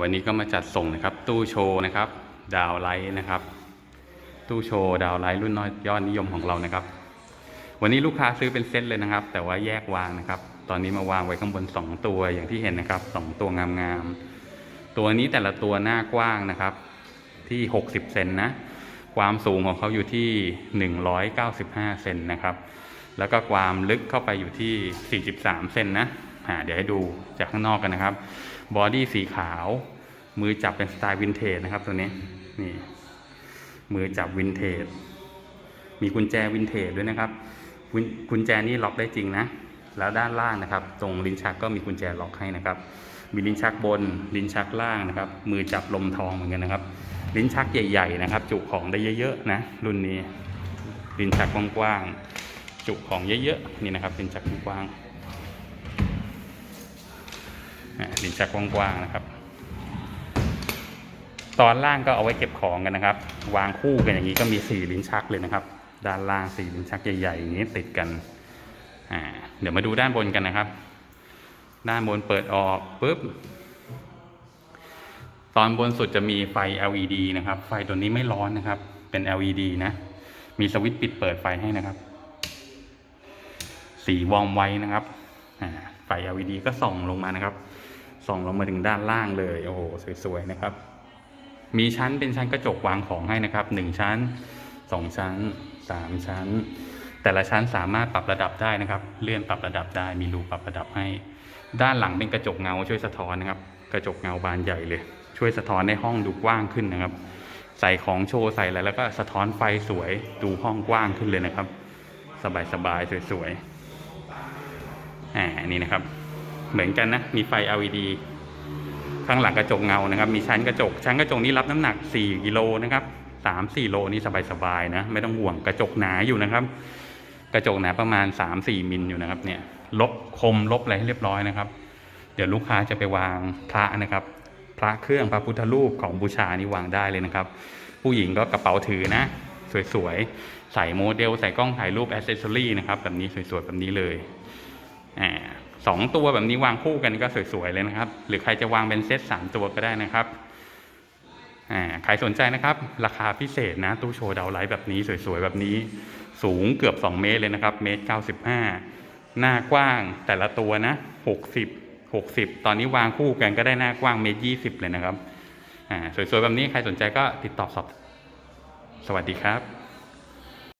วันนี้ก็มาจัดส่งนะครับ ตู้โชว์นะครับ ดาวไลท์นะครับ ตู้โชว์ดาวไลท์รุ่นน้อยยอดนิยมของเรานะครับ วันนี้ลูกค้าซื้อเป็นเซตเลยนะครับ แต่ว่าแยกวางนะครับ ตอนนี้มาวางไว้ข้างบน 2 ตัวอย่างที่เห็นนะครับ 2 ตัวงามๆตัวนี้แต่ละตัวหน้ากว้างนะครับ ที่ 60 เซนนะความสูงของเขาอยู่ที่ 195 เซนนะครับ แล้วก็ความลึกเข้าไปอยู่ที่ 43 เซนนะ อ่า เดี๋ยวให้ดูจากข้างนอกกันนะครับ บอดี้สีขาว มือจับเป็นสไตล์วินเทจนะครับ ตัวนี้นี่ มือจับวินเทจ มีกุญแจวินเทจด้วยนะครับ กุญแจนี่ล็อกได้จริงนะ แล้วด้านล่างนะครับ ตรงลิ้นชักก็มีกุญแจล็อกให้นะครับ มีลิ้นชักบน ลิ้นชักล่างนะครับ มือจับลมทองเหมือนกันนะครับ ลิ้นชักใหญ่ๆนะครับ จุของได้เยอะๆนะ รุ่นนี้ ลิ้นชักกว้างๆจุของเยอะๆนี่นะครับ ลิ้นชักกว้างๆ ลิ้นชักกว้างๆนะครับ ตอนล่างก็เอาไว้เก็บของกันนะครับ วางคู่กันอย่างนี้ก็มีสี่ลิ้นชักเลยนะครับ ด้านล่างสี่ลิ้นชักใหญ่ๆอย่างนี้ติดกันเดี๋ยวมาดูด้านบนกันนะครับ ด้านบนเปิดออกปุ๊บตอนบนสุดจะมีไฟ LED นะครับ ไฟตัวนี้ไม่ร้อนนะครับ เป็น LED นะ มีสวิตช์ปิดเปิดไฟให้นะครับ สีวอมไว้นะครับ ไฟ LED ก็ส่องลงมานะครับ ส่องลงมาถึงด้านล่างเลย โอ้โหสวยๆนะครับ มีชั้นเป็นชั้นกระจกวางของให้นะครับหนึ่งชั้นสองชั้นสามชั้น แต่ละชั้นสามารถปรับระดับได้นะครับ เลื่อนปรับระดับได้ มีรูปรับระดับให้ ด้านหลังเป็นกระจกเงาช่วยสะท้อนนะครับ กระจกเงาบานใหญ่เลย ช่วยสะท้อนในห้องดูกว้างขึ้นนะครับ ใส่ของโชว์ใส่อะไรแล้วก็สะท้อนไฟสวยดูห้องกว้างขึ้นเลยนะครับ สบายๆสวยๆอ่านี่นะครับ เหมือนกันนะ มีไฟ LED ข้างหลังกระจกเงานะครับ มีชั้นกระจก ชั้นกระจกนี้รับน้ำหนัก 4 กิโลนะครับ 3 4 โลนี่สบายๆนะ ไม่ต้องห่วงกระจกหนาอยู่นะครับ กระจกหนาประมาณ 3-4 มิลอยู่นะครับ เนี่ย ลบคมลบอะไรให้เรียบร้อยนะครับ เดี๋ยวลูกค้าจะไปวางพระนะครับ พระเครื่องพระพุทธรูปของบูชานี่วางได้เลยนะครับ ผู้หญิงก็กระเป๋าถือนะ สวยๆ ใส่โมเดล ใส่กล้องถ่ายรูปอ c เซสซอรี่นะครับ แบบนี้สวยๆ แบบนี้เลย อ่า สองตัวแบบนี้วางคู่กันก็สวยๆเลยนะครับ หรือใครจะวางเป็นเซตสามตัวก็ได้นะครับอ่าใครสนใจนะครับ ราคาพิเศษนะ ตู้โชว์ดาวไลท์แบบนี้สวยๆ แบบนี้ สูงเกือบ 2 เมตรเลยนะครับ เมตร 95 หน้ากว้างแต่ละตัวนะ 60 60 ตอนนี้วางคู่กันก็ได้หน้ากว้างเมตร 20 เลยนะครับอ่าสวยๆ แบบนี้ใครสนใจก็ติดต่อสอบ สวัสดีครับ